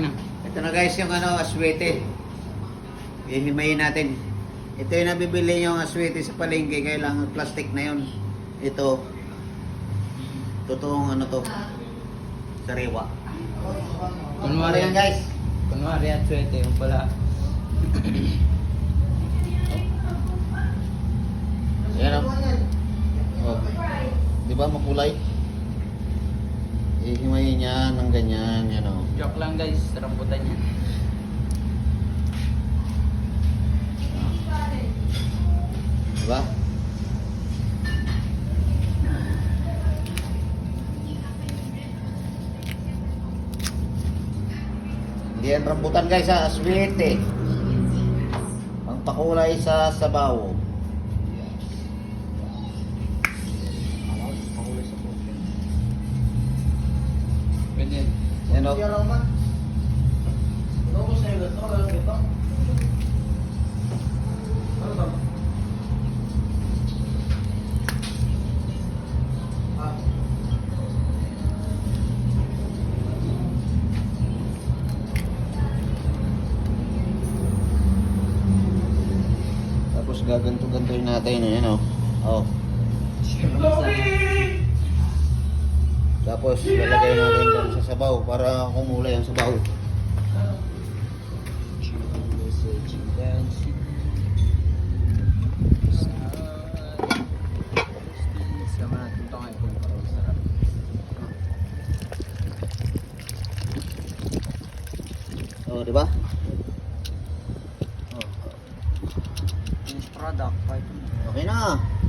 Okay na. Ito na guys yung ano, aswete. Ihimayin natin. Ito yung nabibili yung aswete sa palengke. Kailangan plastic na yun. Ito. Totoong ano to. Sariwa. Ano Kunwari yan guys? Kunwari at swerte yung pala. Ayan o. Oh. Di ba makulay? Ihimayin niya ng ganyan. Joke lang guys, rambutan yan. Di ba? Hindi yan rambutan guys ha, aswete. Ang pakulay sa sabaw. Pwede yan. O. Tapos gaganto-gantoin natin yan o. Oh. Tapos lalagay natin dyan sa sabaw para kumulay ang sabaw. Oh, di ba? Oh, product. okay na.